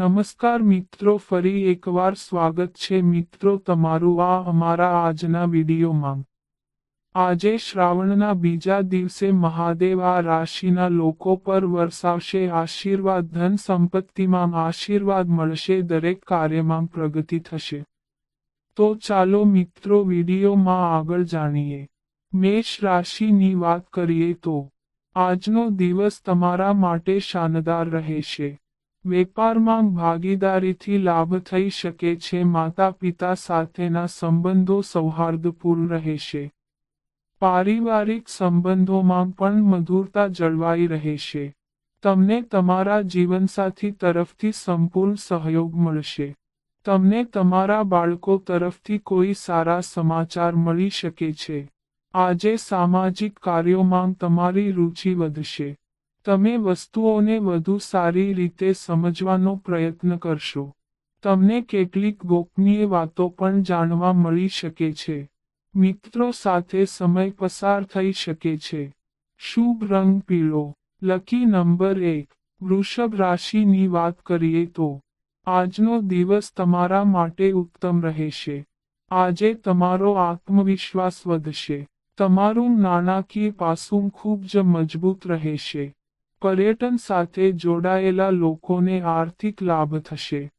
નમસ્કાર મિત્રો, ફરી એકવાર સ્વાગત છે મિત્રો તમારું આ અમારા આજના વિડીયોમાં. આજે શ્રાવણના બીજા દિવસે મહાદેવ આ રાશિના લોકો પર વરસાવશે, આશીર્વાદ, ધન સંપત્તિમાં આશીર્વાદ મળશે, દરેક કાર્યમાં પ્રગતિ થશે. તો ચાલો મિત્રો વિડીયોમાં આગળ જાણીએ. મેષ રાશિની વાત કરીએ તો, આજનો દિવસ તમારા માટે શાનદાર રહેશે. વેપારમાં ભાગીદારીથી લાભ થઈ શકે છે માતા પિતા સાથેના સંબંધો સૌહાર્દપૂર્ણ રહેશે. પારિવારિક સંબંધોમાં પણ મધુરતા જળવાઈ રહેશે. તમને તમારા જીવનસાથી તરફથી સંપૂર્ણ સહયોગ મળશે. તમને તમારા બાળકો તરફથી કોઈ સારા સમાચાર મળી શકે છે. આજે સામાજિક કાર્યોમાં તમારી રુચિ વધશે. તમે વસ્તુઓને વધુ સારી રીતે સમજવાનો પ્રયત્ન કરશો. તમને કેટલીક ગોપનીય વાતો પણ જાણવા મળી શકે છે. મિત્રો સાથે સમય પસાર થઈ શકે છે. શુભ રંગ પીળો. લકી નંબર એક. વૃષભ રાશિની વાત કરીએ તો. આજનો દિવસ તમારા માટે ઉત્તમ રહેશે. આજે તમારો આત્મવિશ્વાસ વધશે. તમારું નાણાકીય પાસું ખૂબ જ મજબૂત રહેશે. પર્યટન સાથે જોડાયેલા લોકોને આર્થિક લાભ થશે.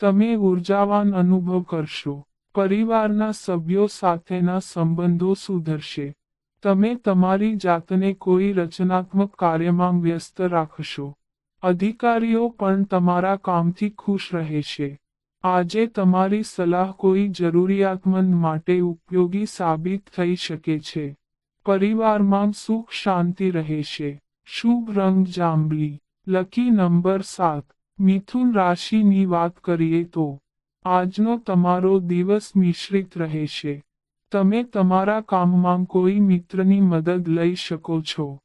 તમે ઉર્જાવાન અનુભવ કરશો. પરિવારના સભ્યો સાથેના સંબંધો સુધરશે. તમે તમારી જાતને કોઈ રચનાત્મક કાર્યમાં વ્યસ્ત રાખશો. અધિકારીઓ પણ તમારા કામથી ખુશ રહેશે. આજે તમારી સલાહ કોઈ જરૂરિયાતમંદ માટે ઉપયોગી સાબિત થઈ શકે છે. પરિવારમાં સુખ શાંતિ રહેશે. શુભ રંગ જાંબલી. લકી નંબર સાત. મિથુન રાશિની વાત કરીએ તો, આજનો તમારો દિવસ મિશ્રિત રહેશે. તમે તમારા કામમાં કોઈ મિત્રની મદદ લઈ શકો છો.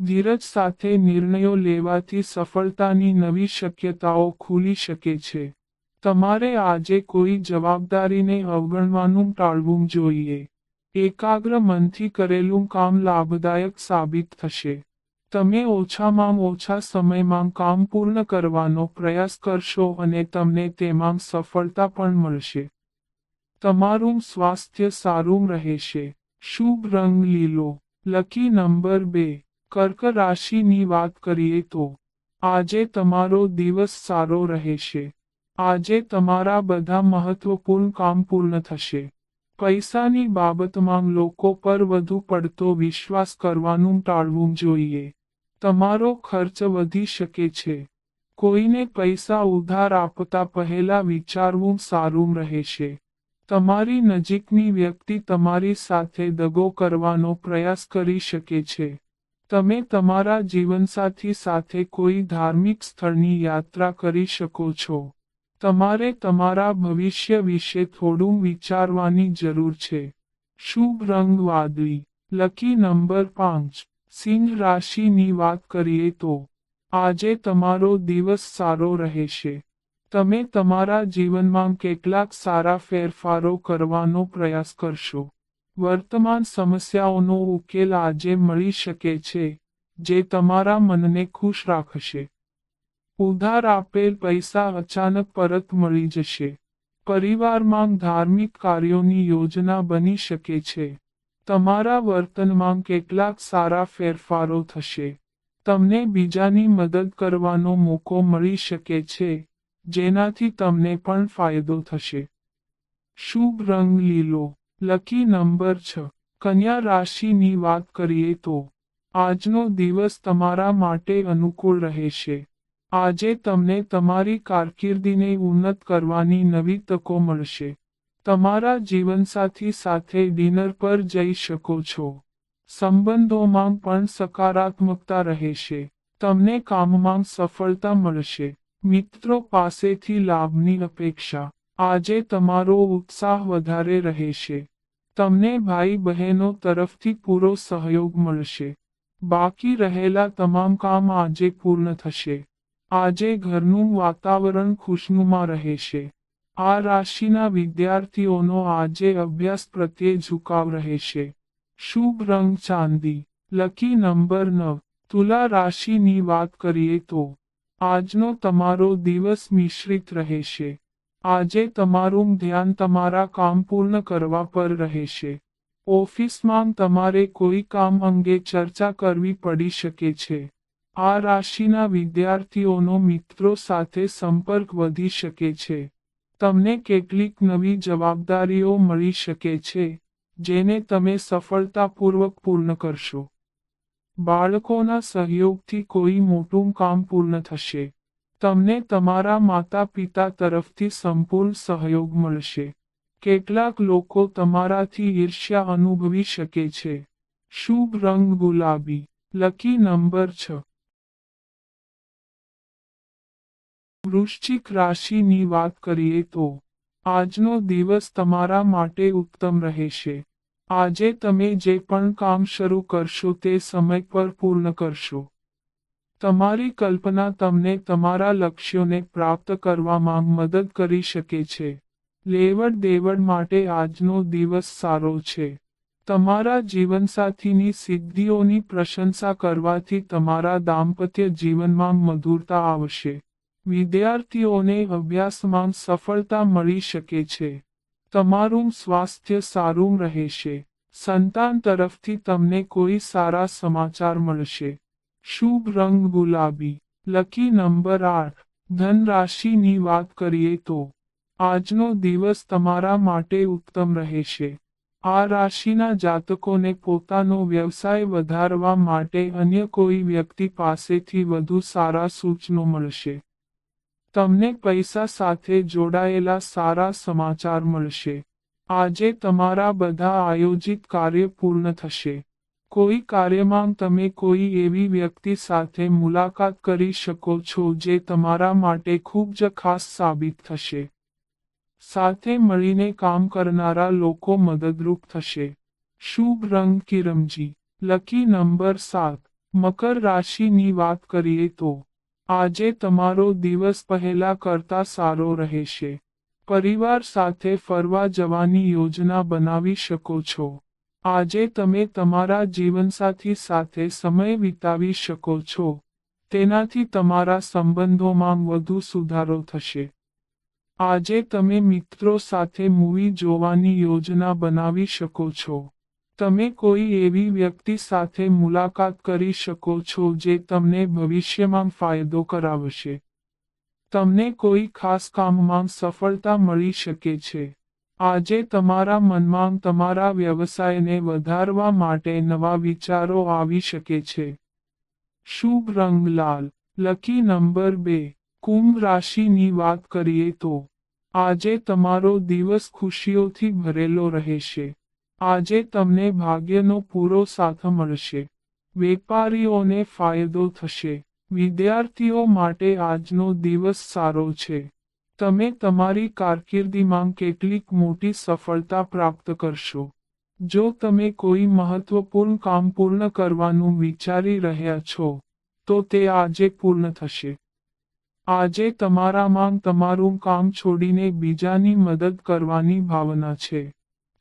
ધીરજ સાથે નિર્ણયો લેવાથી સફળતાની નવી શક્યતાઓ ખુલી શકે છે. તમારે આજે કોઈ જવાબદારીને અવગણવાનું ટાળવું જોઈએ. એકાગ્ર મનથી કરેલું કામ લાભદાયક સાબિત થશે. તમે ઓછામાં ઓછા સમયમાં કામ પૂર્ણ કરવાનો પ્રયાસ કરશો અને તમને તેમાં સફળતા પણ મળશે. તમારું સ્વાસ્થ્ય સારું રહેશે. શુભ રંગ લીલો. લકી નંબર બે. કર્ક રાશિની વાત કરીએ તો, આજે તમારો દિવસ સારો રહેશે. આજે તમારા બધા મહત્વપૂર્ણ કામ પૂર્ણ થશે. પૈસાની બાબતમાં લોકો પર વધુ પડતો વિશ્વાસ કરવાનું ટાળવું જોઈએ. તમારો ખર્ચ વધી શકે છે. કોઈને પૈસા ઉધાર આપતા પહેલા વિચારવું સારું રહેશે. તમારી નજીકની વ્યક્તિ તમારી સાથે દગો કરવાનો પ્રયાસ કરી શકે છે. તમે તમારા જીવનસાથી સાથે કોઈ ધાર્મિક સ્થળની યાત્રા કરી શકો છો. તમારે તમારા ભવિષ્ય વિશે થોડું વિચારવાની જરૂર છે. શુભ રંગ વાદળી લકી નંબર પાંચ. સિંહ રાશિની વાત કરીએ તો આજે તમારો દિવસ સારો રહેશે. તમે તમારા જીવનમાં કેટલાક સારા ફેરફારો કરવાનો પ્રયાસ કરશો. વર્તમાન સમસ્યાઓનો ઉકેલ આજે મળી શકે છે, જે તમારા મનને ખુશ રાખશે. ઉધાર આપેલ પૈસા અચાનક પરત મળી જશે. પરિવારમાં ધાર્મિક કાર્યોની યોજના બની શકે છે. તમારા વર્તનમાં કેટલાક સારા ફેરફારો થશે. તમને બીજાની મદદ કરવાનો મોકો મળી શકે છે, જેનાથી તમને પણ ફાયદો થશે. શુભ રંગ લીલો, લકી નંબર છ. કન્યા રાશિની વાત કરીએ તો, આજનો દિવસ તમારા માટે અનુકૂળ રહેશે. આજે તમને તમારી કારકિર્દીને ઉન્નત કરવાની નવી તકો મળશે. તમારા જીવનસાથી સાથે ડિનર પર જઈ શકો છો. સંબંધોમાં પણ સકારાત્મકતા રહેશે. તમને કામમાં સફળતા મળશે. મિત્રો પાસેથી લાભની અપેક્ષા. આજે તમારો ઉત્સાહ વધારે રહેશે. તમને ભાઈ બહેનો તરફથી પૂરો સહયોગ મળશે. બાકી રહેલા તમામ કામ આજે પૂર્ણ થશે. આજે ઘરનું વાતાવરણ ખુશનુમા રહેશે. આ રાશિના વિદ્યાર્થીઓનો આજે અભ્યાસ પ્રત્યે ઝુકાવ રહેશે. શુભ રંગ ચાંદી, લકી નંબર નવ, તુલા રાશિની વાત કરીએ તો, આજનો તમારો દિવસ મિશ્રિત રહેશે. આજે તમારું ધ્યાન તમારા કામ પૂર્ણ કરવા પર રહેશે. ઓફિસમાં તમારે કોઈ કામ અંગે ચર્ચા કરવી પડી શકે છે. આ રાશિના વિદ્યાર્થીઓનો મિત્રો સાથે સંપર્ક વધી શકે છે. તમને કેટલીક નવી જવાબદારીઓ મળી શકે છે, જેને તમે સફળતાપૂર્વક પૂર્ણ કરશો. બાળકોના સહયોગથી કોઈ મોટું કામ પૂર્ણ થશે. તમને તમારા માતા પિતા તરફથી સંપૂર્ણ સહયોગ મળશે. કેટલાક લોકો તમારાથી ઈર્ષ્યા અનુભવી શકે છે. શુભ રંગ ગુલાબી. લકી નંબર છ. વૃશ્ચિક રાશિની વાત કરીએ તો, આજનો દિવસ તમારા માટે ઉત્તમ રહેશે. આજે તમે જે પણ કામ શરૂ કરશો તે સમય પર પૂર્ણ કરશો. તમારી કલ્પના તમને તમારા લક્ષ્યોને પ્રાપ્ત કરવામાં મદદ કરી શકે છે. લેવડ દેવડ માટે આજનો દિવસ સારો છે. તમારા જીવનસાથીની સિદ્ધિઓની પ્રશંસા કરવાથી તમારા દાંપત્ય જીવનમાં મધુરતા આવશે. વિદ્યાર્થીઓને અભ્યાસમાં સફળતા મળી શકે છે. તમારું સ્વાસ્થ્ય સારું રહેશે. સંતાન તરફથી તમને કોઈ સારા સમાચાર મળશે. શુભ રંગ ગુલાબી. લકી નંબર આઠ. ધન રાશિની વાત કરીએ તો. આજનો દિવસ તમારા માટે ઉત્તમ રહેશે. આ રાશિના જાતકોને પોતાનો વ્યવસાય વધારવા માટે અન્ય કોઈ વ્યક્તિ પાસેથી વધુ સારા સૂચનો મળશે. તમને પૈસા સાથે જોડાયેલા સારા સમાચાર મળશે. આજે તમારા બધા આયોજિત કાર્ય પૂર્ણ થશે. કોઈ કાર્યમાં તમે કોઈ એવી વ્યક્તિ સાથે મુલાકાત કરી શકો છો જે તમારા માટે ખૂબ જ ખાસ સાબિત થશે. સાથે મળીને કામ કરનારા લોકો મદદરૂપ થશે. શુભ રંગ કિરમજી લકી નંબર સાત. મકર રાશિની વાત કરીએ તો આજે તમારો દિવસ પહેલા કરતા સારો રહેશે. પરિવાર સાથે ફરવા જવાની યોજના બનાવી શકો છો. આજે તમે તમારા જીવનસાથી સાથે સમય વિતાવી શકો છો. તેનાથી તમારા સંબંધોમાં વધુ સુધારો થશે. આજે તમે મિત્રો સાથે મૂવી જોવાની યોજના બનાવી શકો છો. તમે કોઈ એવી વ્યક્તિ સાથે મુલાકાત કરી શકો છો જે તમને ભવિષ્યમાં ફાયદો કરાવશે. તમને કોઈ ખાસ કામમાં સફળતા મળી શકે છે. આજે તમારા મનમાં તમારા વ્યવસાયને વધારવા માટે નવા વિચારો આવી શકે છે. શુભ રંગ લાલ, લકી નંબર બે, કુંભ રાશિની વાત કરીએ તો, આજે તમારો દિવસ ખુશીઓથી ભરેલો રહેશે. આજે તમને ભાગ્યનો પૂરો સાથ મળશે. વેપારીઓને ફાયદો થશે. વિદ્યાર્થીઓ માટે આજનો દિવસ સારો છે. તમે તમારી કારકિર્દીમાં કેટલીક મોટી સફળતા પ્રાપ્ત કરશો. જો તમે કોઈ મહત્વપૂર્ણ કામ પૂર્ણ કરવાનું વિચારી રહ્યા છો, તો તે આજે પૂર્ણ થશે. આજે તમારામાં તમારું કામ છોડીને બીજાની મદદ કરવાની ભાવના છે.